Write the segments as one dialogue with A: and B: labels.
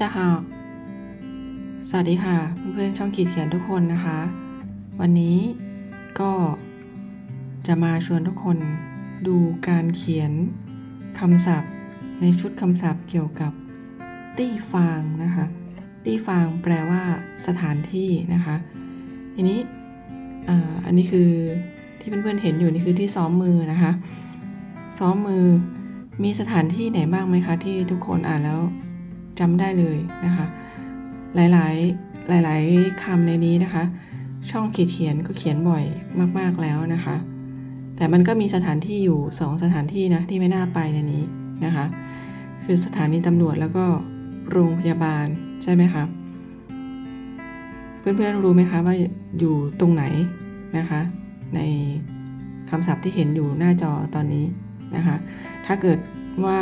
A: จะหาสวัสดีค่ะ เพื่อนๆช่องขีดเขียนทุกคนนะคะ วันนี้ก็จะมาชวนทุกคนดูการเขียนคำศัพท์ ในชุดคำศัพท์เกี่ยวกับตี้ฟางนะคะ ตี้ฟางแปลว่าสถานที่นะคะ ทีนี้อ่าอันนี้คือที่เพื่อนๆเห็นอยู่นี่คือที่ซ้อมมือนะคะ ซ้อมมือมีสถานที่ไหนบ้างไหมคะ ที่ทุกคนอ่านแล้ว จำได้เลยนะคะ หลาย ๆ หลาย ๆคำในนี้นะคะ ช่องขีดเขียนก็เขียนบ่อยมาก ๆ แล้วนะคะ แต่มันก็มีสถานที่อยู่สองสถานที่นะที่ไม่น่าไปในนี้นะคะ คือสถานีตำรวจแล้วก็โรงพยาบาลใช่ไหมคะ เพื่อนๆรู้ไหมคะว่าอยู่ตรงไหนนะคะ ในคำศัพท์ที่เห็นอยู่หน้าจอตอนนี้นะคะ ถ้าเกิดว่า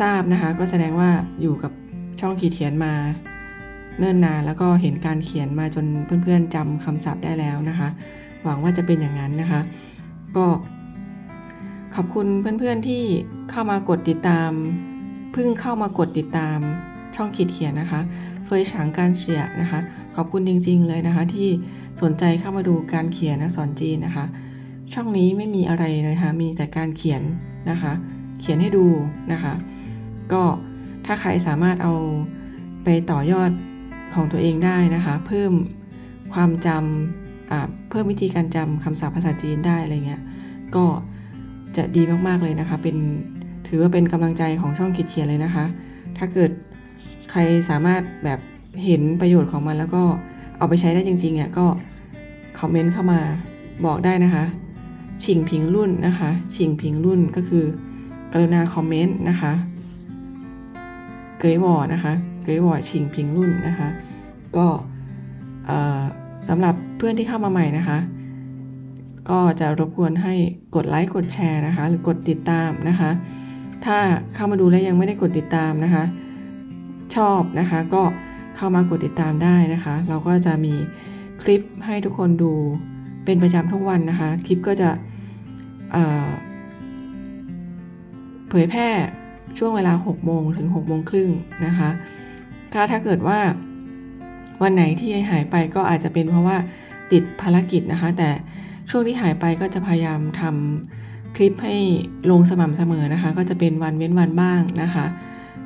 A: ทราบนะคะ ก็แสดงว่าอยู่กับช่องขีดเขียนมาเนิ่นนานแล้วก็เห็นการเขียนมาจนเพื่อนๆจำคำศัพท์ได้แล้วนะคะ หวังว่าจะเป็นอย่างนั้นนะคะ ก็ขอบคุณเพื่อนๆที่เข้ามากดติดตามเพิ่งเข้ามากดติดตามช่องขีดเขียนนะคะ เฟยฉางการเฉียนะคะ ขอบคุณจริง ๆ เลยนะคะ ที่สนใจเข้ามาดูการเขียนอักษรจีนนะคะ ช่องนี้ไม่มีอะไรเลยนะคะ มีแต่การเขียนนะคะ เขียนให้ดูนะคะ ก็ถ้าใครสามารถเอาไปต่อยอดของตัวเองได้นะคะ เพิ่มความจำเพิ่มวิธีการจำคำศัพท์ภาษาจีนได้อะไรเงี้ยก็จะดีมากๆเลยนะคะ เป็นถือว่าเป็นกำลังใจของช่องคิดเขียนเลยนะคะ ถ้าเกิดใครสามารถแบบเห็นประโยชน์ของมันแล้วก็เอาไปใช้ได้จริงๆอะก็คอมเมนต์เข้ามาบอกได้นะคะชิงพิงรุ่นนะคะชิงพิงรุ่นก็คือกรุณาคอมเมนต์นะคะ เกยวอนะคะเกยวอชิงพิงรุ่นนะคะ ก็สำหรับเพื่อนที่เข้ามาใหม่นะคะ ก็จะรบกวนให้กดไลค์กดแชร์นะคะ หรือกดติดตามนะคะ ถ้าเข้ามาดูแล้วยังไม่ได้กดติดตามนะคะ ชอบนะคะก็เข้ามากดติดตามได้นะคะ เราก็จะมีคลิปให้ทุกคนดูเป็นประจำทุกวันนะคะ คลิปก็จะเผยแพร่ ช่วงเวลา 6 โมงถึง 6 โมงครึ่งนะคะถ้าถ้าเกิดว่าวันไหนที่หายไปก็อาจจะเป็นเพราะว่าติดภารกิจนะคะ แต่ช่วงที่หายไปก็จะพยายามทำคลิปให้ลงสม่ำเสมอนะคะ ก็จะเป็นวันเว้นวันบ้างนะคะ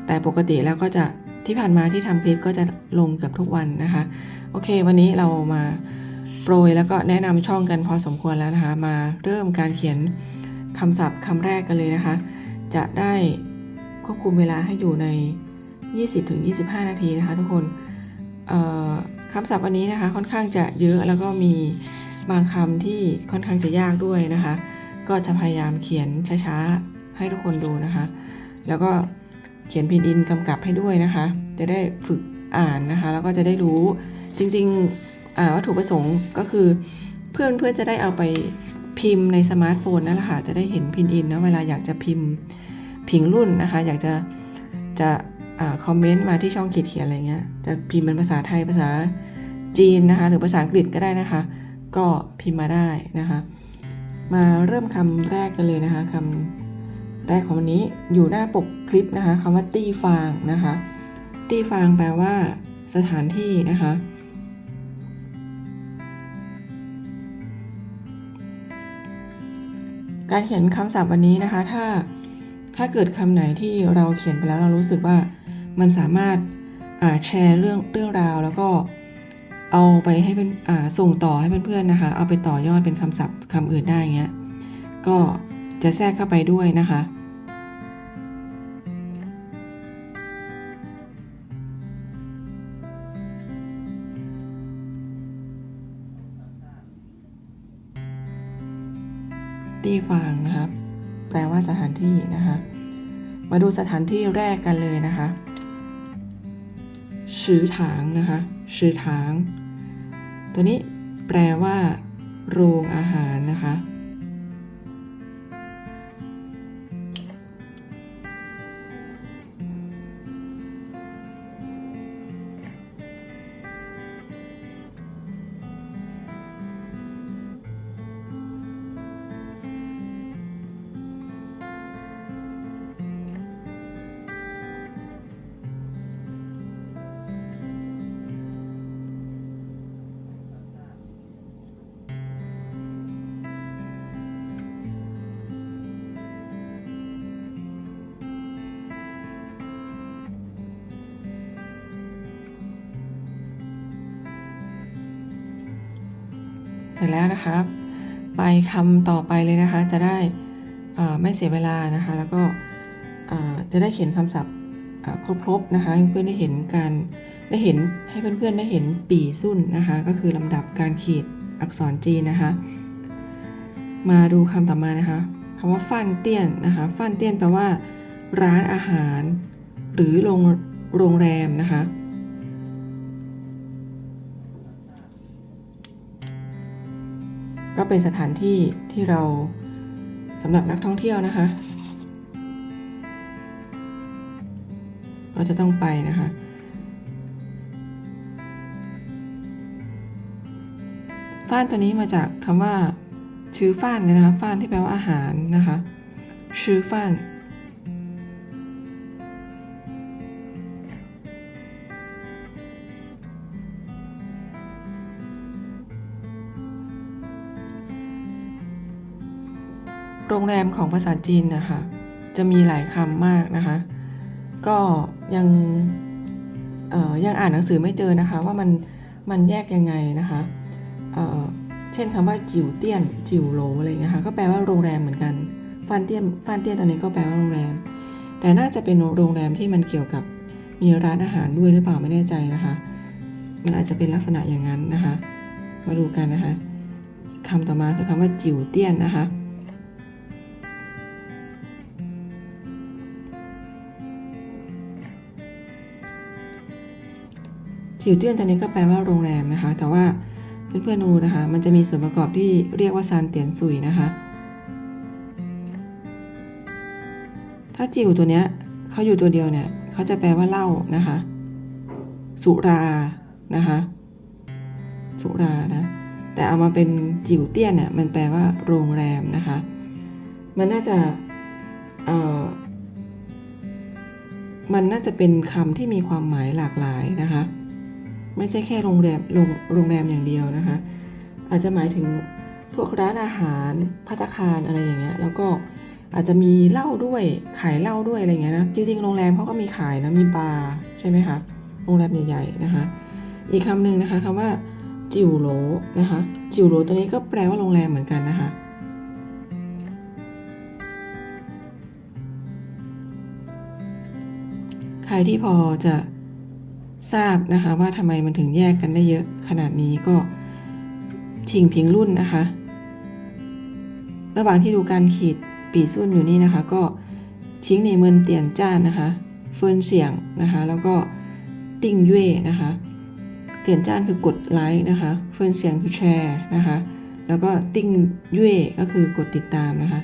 A: แต่ปกติแล้วก็จะที่ผ่านมาที่ทำคลิปก็จะลงเกือบทุกวันนะคะ โอเค วันนี้เรามาโปรยแล้วก็แนะนำช่องกันพอสมควรแล้วนะคะ มาเริ่มการเขียนคำศัพท์คำแรกกันเลยนะคะ จะได้ ควบคุมเวลาให้อยู่ใน 20-25 นาทีนะคะทุกคนคำศัพท์วันนี้นะคะค่อนข้างจะเยอะแล้วก็มีบางคำที่ค่อนข้างจะยากด้วยนะคะ ก็จะพยายามเขียนช้าๆให้ทุกคนดูนะคะ แล้วก็เขียนพินอินกำกับให้ด้วยนะคะ จะได้ฝึกอ่านนะคะ แล้วก็จะได้รู้จริงๆอ่าวัตถุประสงค์ก็คือเพื่อนเพื่อนจะได้เอาไปพิมพ์ในสมาร์ทโฟนนั่นแหละค่ะจะได้เห็นพินอินนะเวลาอยากจะพิมพ์ พิงรุ่นนะคะ อยากจะจะอคอมเมนต์มาที่ช่องขีดเขียนอะไรเงี้ย จะพิมพ์เป็นภาษาไทยภาษาจีนนะคะ หรือภาษาอังกฤษก็ได้นะคะ ก็พิมพ์มาได้นะคะ มาเริ่มคำแรกกันเลยนะคะคำแรกของวันนี้อยู่หน้าปกคลิปนะคะคำว่าตี้ฟางนะคะ ตี้ฟางแปลว่า สถานที่นะคะการเขียนคำศัพท์วันนี้นะคะ ถ้า ถ้าเกิดคำไหนที่เราเขียนไปแล้วเรารู้สึกว่ามันสามารถแชร์เรื่องเรื่องราว แล้วก็เอาไปให้เป็นส่งต่อให้เพื่อนๆนะคะ เอาไปต่อยอดเป็นคำศัพท์คำอื่นได้เงี้ยก็จะแทรกเข้าไปด้วยนะคะตี้ฟางนะครับ ลว่าสถานที่นะคะ มาดูสถานที่แรกกันเลยนะคะชือถางนะคะชือถาง ตัวนี้แปลว่า โรงอาหารนะคะ คำต่อไปเลยนะคะ จะได้ไม่เสียเวลานะคะ แล้วก็จะได้เขียนคำศัพท์ครบๆนะคะเพื่อนได้เห็นการได้เห็นให้เพื่อนๆได้เห็นปีสุ่นนะคะ ก็คือลำดับการขีดอักษรจีนนะคะ มาดูคำต่อมานะคะคำว่าฟันเตี้ยนนะคะฟันเตี้ยนแปลว่า ร้านอาหาร หรือโรงโรงแรมนะคะ ก็เป็นสถานที่ที่เราสำหรับนักท่องเที่ยวนะคะ ก็จะต้องไปนะคะ ฟ้านตัวนี้มาจากคำว่าชื่อฟ้านเลยนะคะ ฟ้านที่แปลว่าอาหารนะคะชื่อฟ้าน โรงแรมของภาษาจีนนะคะจะมีหลายคำมากนะคะ ก็ยังยังอ่านหนังสือไม่เจอนะคะว่ามันมันแยกยังไงนะคะเเช่นคำว่าจิ๋วเตี้ยนจิ๋วโหลอะไรเงี้ยค่ะก็แปลว่าโรงแรมเหมือนกันฟันเตี้ยนฟันเตี้ยนตอนนี้ก็แปลว่าโรงแรม แต่น่าจะเป็นโรงแรมที่มันเกี่ยวกับมีร้านอาหารด้วยหรือเปล่าไม่แน่ใจนะคะ มันอาจจะเป็นลักษณะอย่างนั้นนะคะ มาดูกันนะคะคำต่อมาคือคำว่าจิ๋วเตี้ยนนะคะ จิ๋วเตี้ยนตัวนี้ก็แปลว่าโรงแรมนะคะ แต่ว่าเพื่อนๆดูนะคะ มันจะมีส่วนประกอบที่เรียกว่าซานเตียนซุยนะคะ ถ้าจิ๋วตัวเนี้ยเขาอยู่ตัวเดียวเนี่ยเขาจะแปลว่าเหล้านะคะ สุรานะคะ สุรานะ แต่เอามาเป็นจิ๋วเตี้ยนเนี่ยมันแปลว่าโรงแรมนะคะ มันน่าจะเอ่อมันน่าจะเป็นคำที่มีความหมายหลากหลายนะคะ ไม่ใช่แค่โรงแรมโรงโรงแรมอย่างเดียวนะคะ อาจจะหมายถึงพวกร้านอาหารพัตคารอะไรอย่างเงี้ยแล้วก็อาจจะมีเหล้าด้วยขายเหล้าด้วยอะไรเงี้ยนะจริงๆโรงแรมเขาก็มีขายนะมีบาร์ใช่ไหมคะโรงแรมใหญ่ๆนะคะ อีกคำหนึ่งนะคะคำว่าจิวโหลนะคะจิวโหลตัวนี้ก็แปลว่าโรงแรมเหมือนกันนะคะใครที่พอจะ ทราบนะคะว่าทำไมมันถึงแยกกันได้เยอะขนาดนี้ก็ชิงพิงรุ่นนะคะ ระหว่างที่ดูการขีดปีสุ่นอยู่นี่นะคะ ก็ชิงในเมินเตียนจ้านนะคะ เฟินเสียงนะคะ แล้วก็ติ้งเย่นะคะ เตียนจ้านคือกดไลค์นะคะ เฟินเสียงคือแชร์นะคะ แล้วก็ติ้งเย่ก็คือกดติดตามนะคะ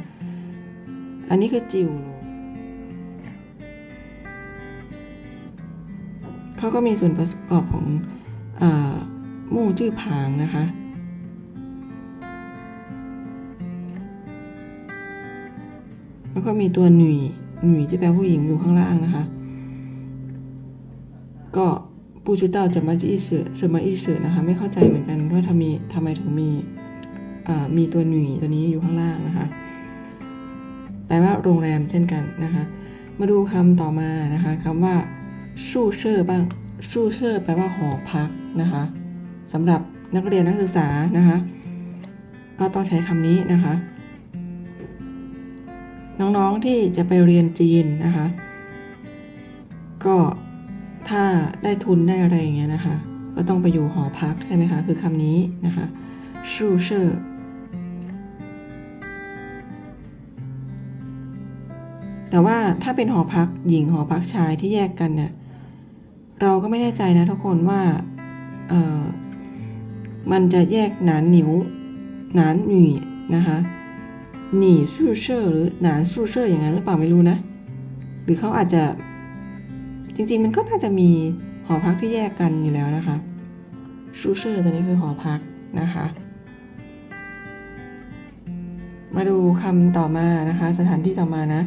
A: อันนี้คือจิว เขาก็มีส่วนประกอบของอมู่จื้อผางนะคะ แล้วก็มีตัวหนุ่ยหนุ่ยที่แปลผู้หญิงอยู่ข้างล่างนะคะ ก็ปูจิเต้าจะมาอีสือจะมาอีสือนะคะ ไม่เข้าใจเหมือนกันว่าทำไมทำไมถึงมีมีตัวหนุ่ยตัวนี้อยู่ข้างล่างนะคะ แปลว่าโรงแรมเช่นกันนะคะ มาดูคำต่อมานะคะคำว่า ชู่เช่อบ้างชู่เช่อแปลว่าหอพักนะคะสำหรับนักเรียนนักศึกษานะคะก็ต้องใช้คำนี้นะคะ น้องๆที่จะไปเรียนจีนนะคะ ก็ถ้าได้ทุนได้อะไรอย่างเงี้ยนะคะ ก็ต้องไปอยู่หอพักใช่ไหมคะ คือคำนี้นะคะชู่เช่อแต่ว่าถ้าเป็นหอพักหญิงหอพักชายที่แยกกันเนี่ย เราก็ไม่แน่ใจนะทุกคนว่ามันจะแยกหนานหนิวหนานหนีนะคะหนีชู่เช่อหรือหนานชู่เช่ออย่างนั้นหรือเปล่าไม่รู้นะ หรือเขาอาจจะจริงๆ มันก็น่าจะมีหอพักที่แยกกันอยู่แล้วนะคะชู่เช่อตัวนี้คือหอพักนะคะ มาดูคำต่อมานะคะ สถานที่ต่อมานะ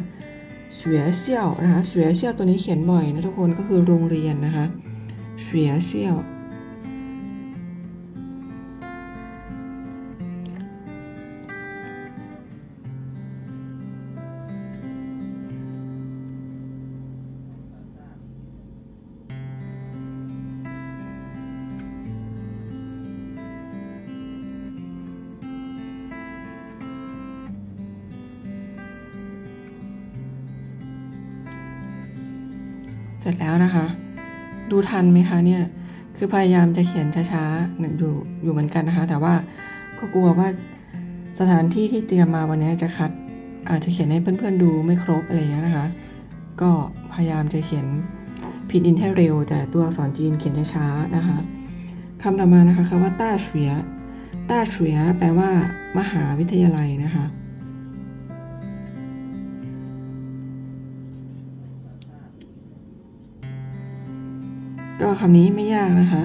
A: เสียเซี่ยวนะคะเสียเซี่ยวตัวนี้เขียนบ่อยนะทุกคนก็คือโรงเรียนนะคะเสียเซี่ยว ร็จแล้วนะคะ ดูทันไหมคะเนี่ย คือพยายามจะเขียนช้าๆอยู่อยู่เหมือนกันนะคะ แต่ว่าก็กลัวว่าสถานที่ที่เตรียมมาวันนี้จะคัด อาจจะเขียนให้เพื่อนๆดูไม่ครบอะไรอย่างเงี้ยนะคะ ก็พยายามจะเขียนผิดดินให้เร็ว แต่ตัวอักษรจีนเขียนช้าๆนะคะคำต่อมานะคะคำว่าต้าเฉียต้าเฉียแปลว่า มหาวิทยาลัยนะคะ คำนี้ไม่ยากนะคะ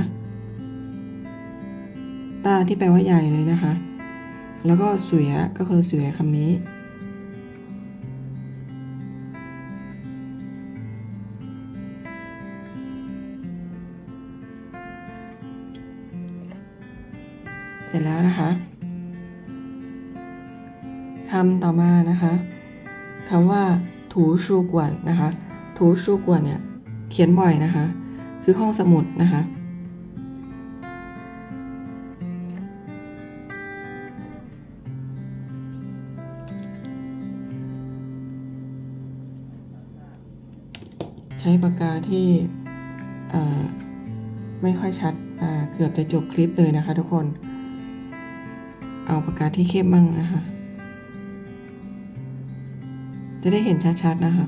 A: ตาที่แปลว่าใหญ่เลยนะคะ แล้วก็เสือก็คือเสือคำนี้เสร็จแล้วนะคะคำต่อมานะคะคำว่าถูชูกวนนะคะถูชูกวนเนี่ยเขียนบ่อยนะคะ คือห้องสมุดนะคะ ใช้ปากกาที่ไม่ค่อยชัดเกือบจะจบคลิปเลยนะคะทุกคน เอาปากกาที่เข้มบ้างนะคะ จะได้เห็นชัดๆนะคะ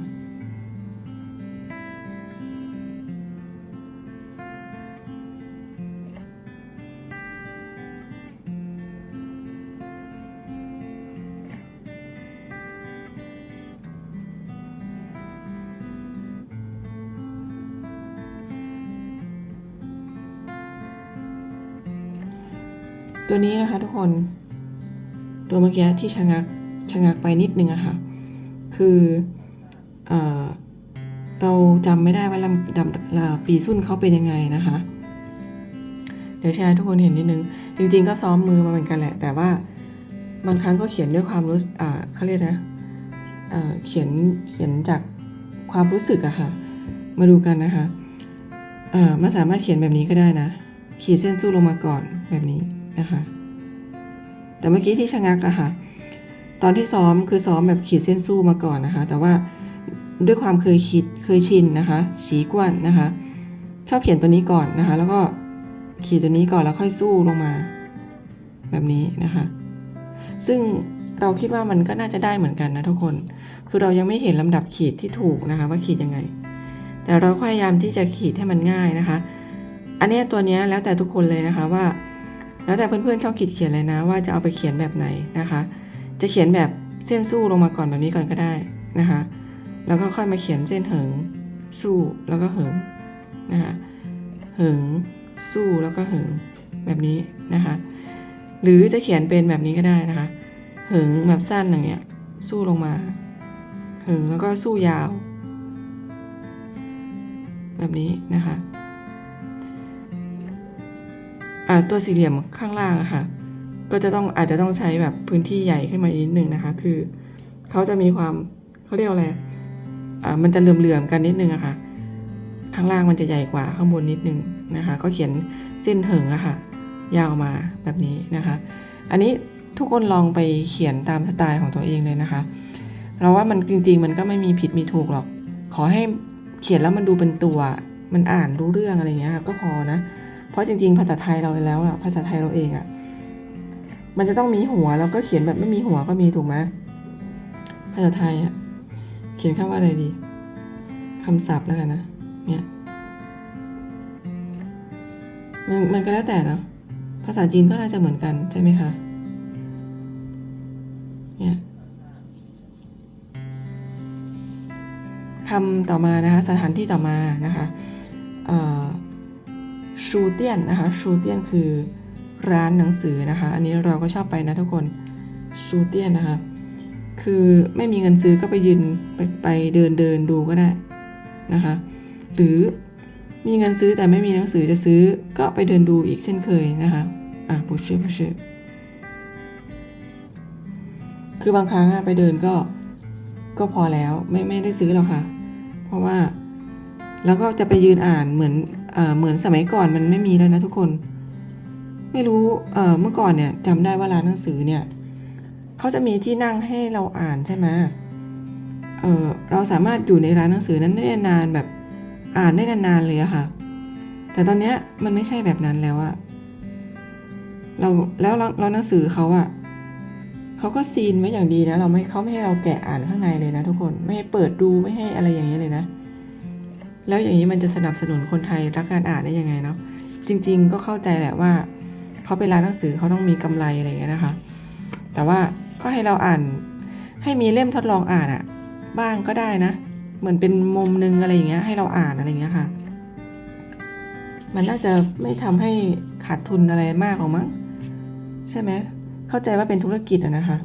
A: ตัวนี้นะคะทุกคนตัวเมื่อกี้ที่ชะงักชะงักไปนิดนึงอะค่ะ คือเอเราจำไม่ได้ว่าลำดำปีสุ่นเขาเป็นยังไงนะคะ เดี๋ยวแชร์ทุกคนเห็นนิดนึง จริง ๆ ก็ซ้อมมือมาเหมือนกันแหละ แต่ว่าบางครั้งก็เขียนด้วยความรู้เขาเรียกนะอ่าเขียนเขียนจากความรู้สึกอะค่ะ มาดูกันนะคะอ่ามันสามารถเขียนแบบนี้ก็ได้นะ ขีดเส้นสู้ลงมาก่อนแบบนี้ นะคะ แต่เมื่อกี้ที่ชะงักอะค่ะ ตอนที่ซ้อมคือซ้อมแบบขีดเส้นสู้มาก่อนนะคะ แต่ว่าด้วยความเคยคิดเคยชินนะคะสีกวนนะคะ ชอบเขียนตัวนี้ก่อนนะคะ แล้วก็ขีดตัวนี้ก่อนแล้วค่อยสู้ลงมา แบบนี้นะคะ ซึ่งเราคิดว่ามันก็น่าจะได้เหมือนกันนะทุกคน คือเรายังไม่เห็นลำดับขีดที่ถูกนะคะ ว่าขีดยังไง แต่เราพยายามที่จะขีดให้มันง่ายนะคะ อันนี้ตัวนี้แล้วแต่ทุกคนเลยนะคะว่า แล้วแต่เพื่อนๆชอบขีดเขียนเลยนะ ว่าจะเอาไปเขียนแบบไหนนะคะ จะเขียนแบบเส้นสู้ลงมาก่อนแบบนี้ก่อนก็ได้นะคะ แล้วก็ค่อยมาเขียนเส้นเหิงสู้แล้วก็เหิงนะคะเหิงสู้แล้วก็เหิงแบบนี้นะคะ หรือจะเขียนเป็นแบบนี้ก็ได้นะคะ เหิงแบบสั้นอย่างเงี้ยสู้ลงมา เหิงแล้วก็สู้ยาว แบบนี้นะคะ ตัวสี่เหลี่ยมข้างล่างอะค่ะ ก็จะต้องอาจจะต้องใช้แบบพื้นที่ใหญ่ขึ้นมาอีกนิดหนึ่งนะคะ คือเขาจะมีความเขาเรียกอะไรอ่ามันจะเหลื่อมๆกันนิดนึงอะค่ะ ข้างล่างมันจะใหญ่กว่าข้างบนนิดนึงนะคะ ก็เขียนเส้นเหิงอะค่ะ ยาวมาแบบนี้นะคะ อันนี้ทุกคนลองไปเขียนตามสไตล์ของตัวเองเลยนะคะ เราว่ามันจริง ๆ มันก็ไม่มีผิดมีถูกหรอก ขอให้เขียนแล้วมันดูเป็นตัว มันอ่านรู้เรื่องอะไรเงี้ยค่ะก็พอนะ เพราะจริง ๆ ภาษาไทยเราแล้วอะภาษาไทยเราเองอะมันจะต้องมีหัวแล้วก็เขียนแบบไม่มีหัวก็มีถูกไหมภาษาไทยอะเขียนคำว่าอะไรดีคำศัพท์แล้วกันนะเนี่ยมันมันก็แล้วแต่เนาะภาษาจีนก็น่าจะเหมือนกันใช่ไหมคะเนี่ยคำต่อมานะคะ สถานที่ต่อมานะคะเอ่อ ชูเตียนนะคะชูเตียนคือร้านหนังสือนะคะ อันนี้เราก็ชอบไปนะทุกคนชูเตียนนะคะ คือไม่มีเงินซื้อก็ไปยืนไปไปเดินเดินดูก็ได้นะคะ หรือมีเงินซื้อแต่ไม่มีหนังสือจะซื้อก็ไปเดินดูอีกเช่นเคยนะคะ อะผู้ชื่อผู้ชื่อคือบางครั้งไปเดินก็ก็พอแล้วไม่ไม่ได้ซื้อหรอกค่ะ เพราะว่า แล้วก็จะไปยืนอ่านเหมือน เหมือนสมัยก่อนมันไม่มีแล้วนะทุกคน ไม่รู้เมื่อก่อนเนี่ยจำได้ว่าร้านหนังสือเนี่ยเขาจะมีที่นั่งให้เราอ่านใช่ไหมเเราสามารถอยู่ในร้านหนังสือนั้นได้นานแบบอ่านได้นานๆเลยอะค่ะ แต่ตอนเนี้ยมันไม่ใช่แบบนั้นแล้วอะเราแล้วเราเราหนังสือเขาอะเขาก็ซีนไว้อย่างดีนะ เราไม่เขาไม่ให้เราแกะอ่านข้างในเลยนะทุกคนไม่ให้เปิดดูไม่ให้อะไรอย่างเงี้ยเลยนะ แล้วอย่างนี้มันจะสนับสนุนคนไทยรักการอ่านได้ยังไงเนาะจริง ๆ ก็เข้าใจแหละว่าเขาเป็นร้านหนังสือเขาต้องมีกำไรอะไรอย่างเงี้ยนะคะ แต่ว่าก็ให้เราอ่าน ให้มีเล่มทดลองอ่านอะบ้างก็ได้นะ เหมือนเป็นมุมนึงอะไรอย่างเงี้ยให้เราอ่านอะไรอย่างเงี้ยค่ะ มันน่าจะไม่ทำให้ขาดทุนอะไรมากหรอกมั้งใช่ไหมเข้าใจว่าเป็นธุรกิจอะนะคะ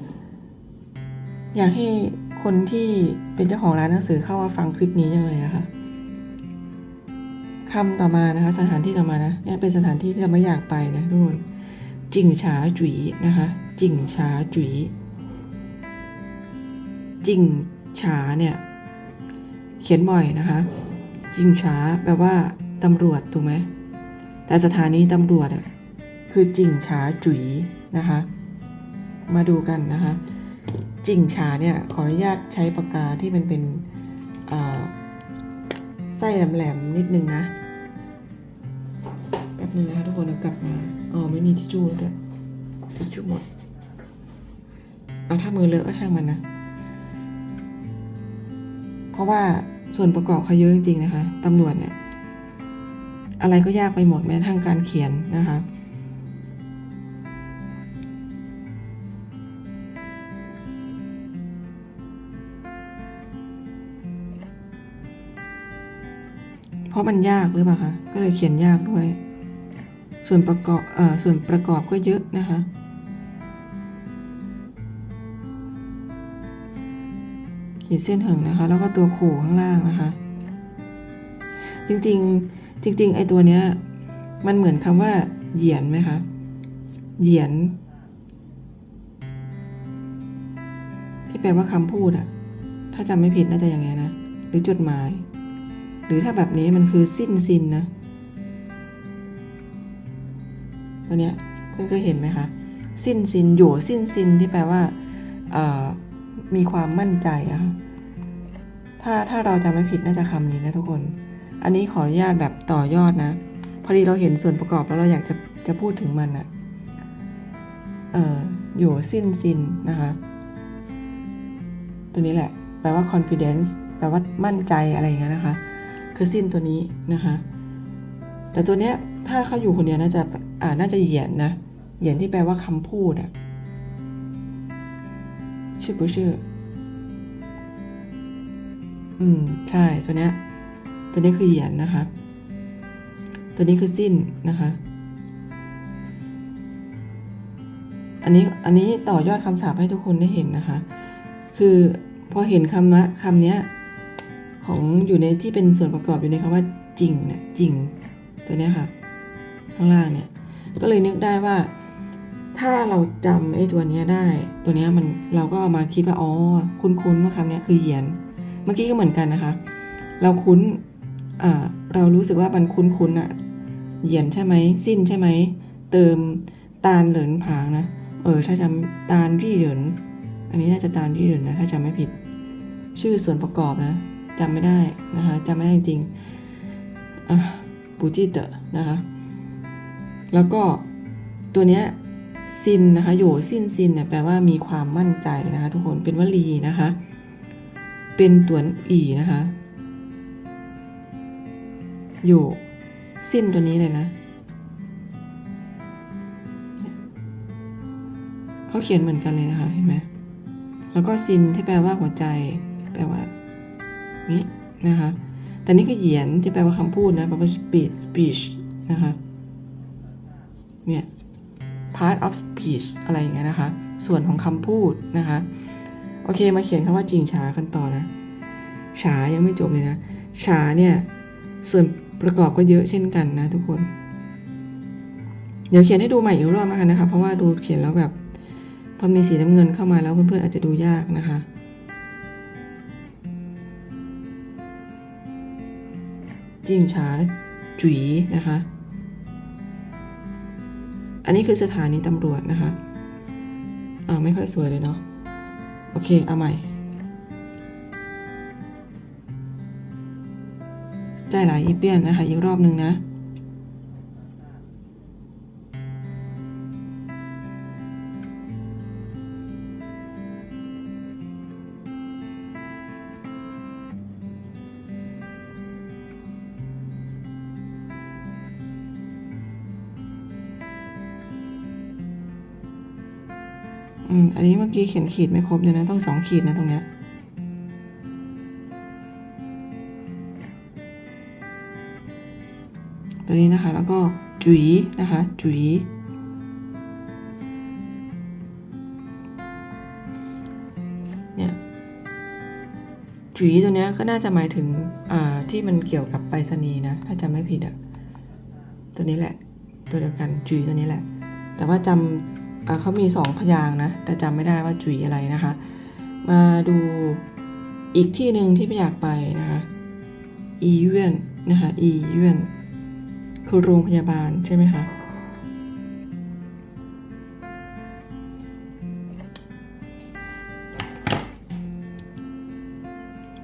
A: อยากให้คนที่เป็นเจ้าของร้านหนังสือเข้ามาฟังคลิปนี้จังเลยอะค่ะ คำต่อมานะคะ สถานที่ต่อมานะเนี่ยเป็นสถานที่ที่เราไม่อยากไปนะทุกคนจิงฉาจุ๋ยนะคะจิงฉาจุ๋ยจิงฉาเนี่ยเขียนบ่อยนะคะจิงฉาแปลว่าตำรวจถูกไหมแต่สถานีตำรวจอะคือจิงฉาจุ๋ยนะคะ มาดูกันนะคะจิงฉาเนี่ยขออนุญาตใช้ปากกาที่มันเป็นอ่า ไส้แหลมๆนิดนึงนะ แป๊บนึงนะคะทุกคนเรากลับมาอ๋อไม่มีทิชชู่แล้วด้วยทิชชู่หมดเอาถ้ามือเลอะก็ช่างมันนะ เพราะว่าส่วนประกอบเขาเยอะจริงๆนะคะตำรวจเนี่ย อะไรก็ยากไปหมดแม้กระทั่งการเขียนนะคะ ราะมันยากหรือเปล่าคะก็เลยเขียนยากด้วย ส่วนประกอบเอ่อส่วนประกอบก็เยอะนะคะ ขีดเส้นหิงนะคะ แล้วก็ตัวโขข้างล่างนะคะ จริงๆจริง ๆ ไอตัวเนี้ยมันเหมือนคำว่า เหยียนไหมคะ เหยียน ที่แปลว่าคำพูดอะถ้าจำไม่ผิดน่าจะอย่างเงี้ยนะ หรือจดหมาย หรือถ้าแบบนี้มันคือสิ้นซินนะตัวเนี้ยเพื่อนเคยเห็นไหมคะ สิ้นซินอยู่สิ้นซินที่แปลว่ามีความมั่นใจอะค่ะถ้าถ้าเราจำไม่ผิดน่าจะคำนี้นะทุกคน อันนี้ขออนุญาตแบบต่อยอดนะ พอดีเราเห็นส่วนประกอบแล้วเราอยากจะจะพูดถึงมันอะเอ่ออยู่สิ้นซินนะคะ ตัวนี้แหละ แปลว่า confidence แปลว่ามั่นใจอะไรอย่างเงี้ยนะคะ คือสิ้นตัวนี้นะคะ แต่ตัวเนี้ยถ้าเขาอยู่คนเดียวน่าจะอ่าน่าจะเหยียนนะเหยียนที่แปลว่าคำพูดอะชื่อ不ชื่ออืมใช่ตัวเนี้ยตัวนี้คือเหยียนนะคะ ตัวนี้คือสิ้นนะคะ อันนี้อันนี้ต่อยอดคำศัพท์ให้ทุกคนได้เห็นนะคะ คือพอเห็นคำว่าคำเนี้ย ของอยู่ในที่เป็นส่วนประกอบอยู่ในคำว่าจริงเนี่ยจริงตัวเนี้ยค่ะ ข้างล่างเนี่ยก็เลยนึกได้ว่า ถ้าเราจำไอ้ตัวเนี้ยได้ ตัวเนี้ยมันเราก็เอามาคิดว่าอ๋อคุ้นๆว่าคำเนี้ยคือเหยียน เมื่อกี้ก็เหมือนกันนะคะ เราคุ้นอ่าเรารู้สึกว่ามันคุ้นๆอะเหยียนใช่ไหมสิ้นใช่ไหมเติมตาลเหลินผางนะเออถ้าจำตาลรี่เหลินอันนี้น่าจะตาลรี่เหลินนะถ้าจำไม่ผิด ชื่อส่วนประกอบนะ จำไม่ได้นะคะจำไม่ได้จริงอะปูจิเตอนะคะ แล้วก็ตัวเนี้ยซินนะคะโยซินซินเนี่ยแปลว่ามีความมั่นใจนะคะทุกคนเป็นวลีนะคะ เป็นตัวอีนะคะโยสินตัวนี้เลยนะเขาเขียนเหมือนกันเลยนะคะเห็นไหมแล้วก็ซินที่แปลว่าหัวใจ แปลว่า นี้นะคะแต่นี่คือเหยียนที่แปลว่าคำพูดนะแปลว่า speech speech นะคะเนี่ย part of speech อะไรอย่างเงี้ยนะคะ ส่วนของคำพูดนะคะ โอเคมาเขียนคำว่าจริงฉากันต่อนะ ฉายังไม่จบเลยนะ ฉาเนี่ย ส่วนประกอบก็เยอะเช่นกันนะทุกคน เดี๋ยวเขียนให้ดูใหม่อีกรอบนะคะนะคะ เพราะว่าดูเขียนแล้วแบบพอมีสีน้ำเงินเข้ามาแล้วเพื่อนๆอาจจะดูยากนะคะ จิงฉาจุ๋ยนะคะ อันนี้คือสถานีตำรวจนะคะอ่าไม่ค่อยสวยเลยเนาะ โอเค เอาใหม่ ใจหลายอีเปียนนะคะอีกรอบหนึ่งนะ อืม อันนี้เมื่อกี้เขียนขีดไม่ครบเลยนะ ต้องสองขีดนะตรงเนี้ยตัวนี้นะคะ แล้วก็จุ๋ยนะคะ จุ๋ยเนี่ยจุ๋ยตัวเนี้ยก็น่าจะหมายถึง อ่า ที่มันเกี่ยวกับไปรษณีย์นะ ถ้าจำไม่ผิดอะตัวนี้แหละ ตัวเดียวกันจุ๋ยตัวนี้แหละ แต่ว่าจำอ่า เขามีสองพยางนะแต่จำไม่ได้ว่าจุ๋ยอะไรนะคะ มาดูอีกที่หนึ่งที่ไม่อยากไปนะคะอีเวนนะคะอีเวนคือโรงพยาบาลใช่ไหมคะ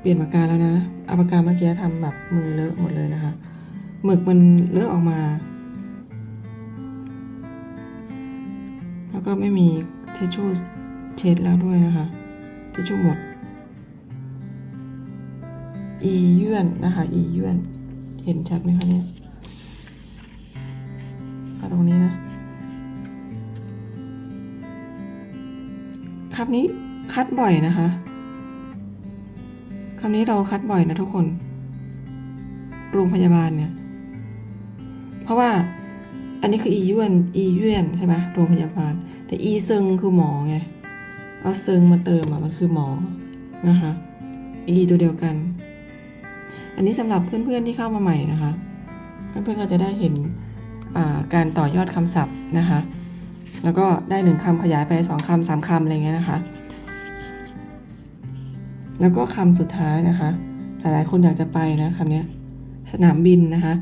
A: เปลี่ยนปากกาแล้วนะเอาปากกาเมื่อกี้ทำแบบมือเลอะหมดเลยนะคะหมึกมันเลอะออกมา แล้วก็ไม่มีทิชชู่เช็ดแล้วด้วยนะคะทิชชู่หมด อีเยื่อนนะคะ อีเยื่อน เห็นชัดไหมคะเนี่ยเอาตรงนี้นะคำนี้คัดบ่อยนะคะคำนี้เราคัดบ่อยนะทุกคน โรงพยาบาลเนี่ย เพราะว่า อันนี้คืออีเยื่อนอีเยื่นใช่ไหมโรงพยาบาล แต่อีเซิงคือหมอไง เอาเซิงมาเติมอะมันคือหมอนะคะอีตัวเดียวกัน อันนี้สำหรับเพื่อนๆที่เข้ามาใหม่นะคะ เพื่อนๆก็จะได้เห็นการต่อยอดคำศัพท์นะคะ แล้วก็ได้หนึ่งคำขยายไปสองคำสามคำอะไรเงี้ยนะคะ แล้วก็คำสุดท้ายนะคะ หลายๆคนอยากจะไปนะคำนี้สนามบินนะคะ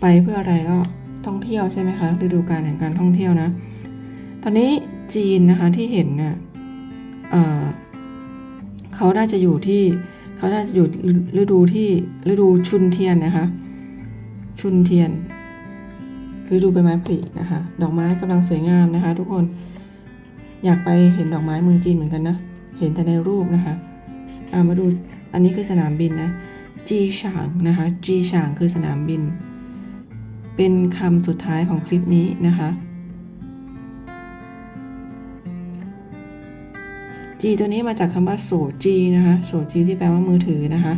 A: ไปเพื่ออะไรก็ ท่องเที่ยวใช่ไหมคะฤดูกาลแห่งการท่องเที่ยวนะ ตอนนี้จีนนะคะที่เห็นเนี่ยเเขาน่าจะอยู่ที่เขาน่าจะอยู่ฤดูที่ฤดูชุนเทียนนะคะ ชุนเทียนฤดูใบไม้ผลินะคะ ดอกไม้กำลังสวยงามนะคะ ทุกคนอยากไปเห็นดอกไม้เมืองจีนเหมือนกันนะ เห็นแต่ในรูปนะคะามาดูอันนี้คือสนามบินนะจีฉางนะคะจีฉางคือสนามบิน เป็นคำสุดท้ายของคลิปนี้นะคะจีตัวนี้มาจากคำว่าโสจีนะคะโสจีที่แปลว่ามือถือนะคะ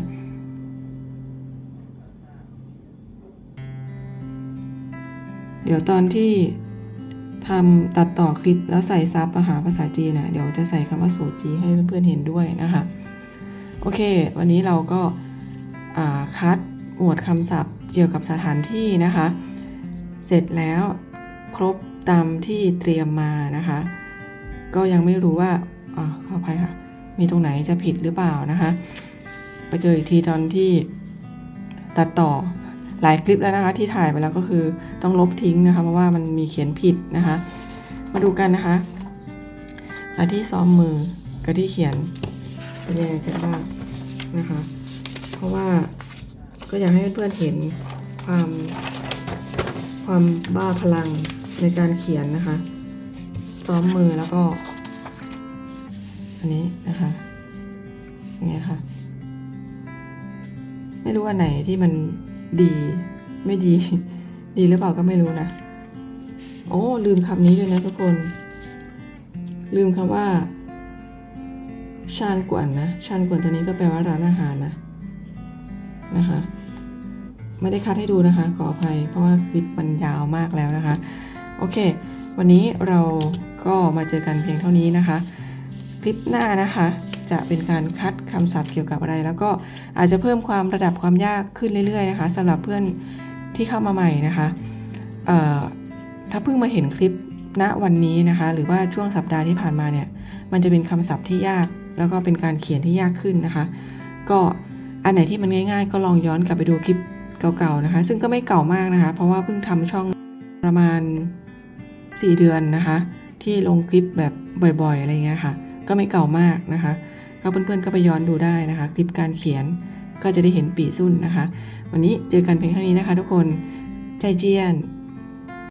A: เดี๋ยวตอนที่ทำตัดต่อคลิปแล้วใส่ซับอาหาภาษาจีนนะเดี๋ยวจะใส่คำว่าโสจีให้เพื่อนๆเห็นด้วยนะคะ โอเค วันนี้เราก็าคัดหมวดคำศัพท์เกี่ยวกับสถานที่นะคะ เสร็จแล้วครบตามที่เตรียมมานะคะ ก็ยังไม่รู้ว่าอ่าขออภัยค่ะ มีตรงไหนจะผิดหรือเปล่านะคะ ไปเจออีกทีตอนที่ตัดต่อหลายคลิปแล้วนะคะที่ถ่ายไปแล้วก็คือต้องลบทิ้งนะคะเพราะว่ามันมีเขียนผิดนะคะ มาดูกันนะคะอันที่ซ้อมมือกับที่เขียนเป็นยังไงกันบ้างนะคะ เพราะว่าก็อยากให้เพื่อนๆเห็นความ ความบ้าพลังในการเขียนนะคะ ซ้อมมือแล้วก็ อันนี้นะคะอย่างเงี้ยค่ะ ไม่รู้อันไหนที่มันดี ไม่ดี ดีหรือเปล่าก็ไม่รู้นะ โอ้ลืมคำนี้ด้วยนะทุกคน ลืมคำว่าชานกวนนะชานกวนตัวนี้ก็แปลว่าร้านอาหารนะนะคะ ไม่ได้คัดให้ดูนะคะขออภัย เพราะว่าคลิปมันยาวมากแล้วนะคะ โอเค วันนี้เราก็มาเจอกันเพียงเท่านี้นะคะ คลิปหน้านะคะ จะเป็นการคัดคำศัพท์เกี่ยวกับอะไร แล้วก็อาจจะเพิ่มความระดับความยากขึ้นเรื่อยๆนะคะสำหรับเพื่อนที่เข้ามาใหม่นะคะถ้าเพิ่งมาเห็นคลิปณวันนี้นะคะ หรือว่าช่วงสัปดาห์ที่ผ่านมาเนี่ย มันจะเป็นคำศัพท์ที่ยาก แล้วก็เป็นการเขียนที่ยากขึ้นนะคะ ก็อันไหนที่มันง่าย ๆ ก็ลองย้อนกลับไปดูคลิป เก่าๆนะคะ ซึ่งก็ไม่เก่ามากนะคะ เพราะว่าเพิ่งทำช่องประมาณ 4 เดือนนะคะ ที่ลงคลิปแบบบ่อยๆ อะไรเงี้ยค่ะ ก็ไม่เก่ามากนะคะก็เพื่อนๆก็ไปย้อนดูได้นะคะ คลิปการเขียนก็จะได้เห็นปีสุ่นนะคะ วันนี้เจอกันเพียงเท่านี้นะคะ ทุกคนใจเจียน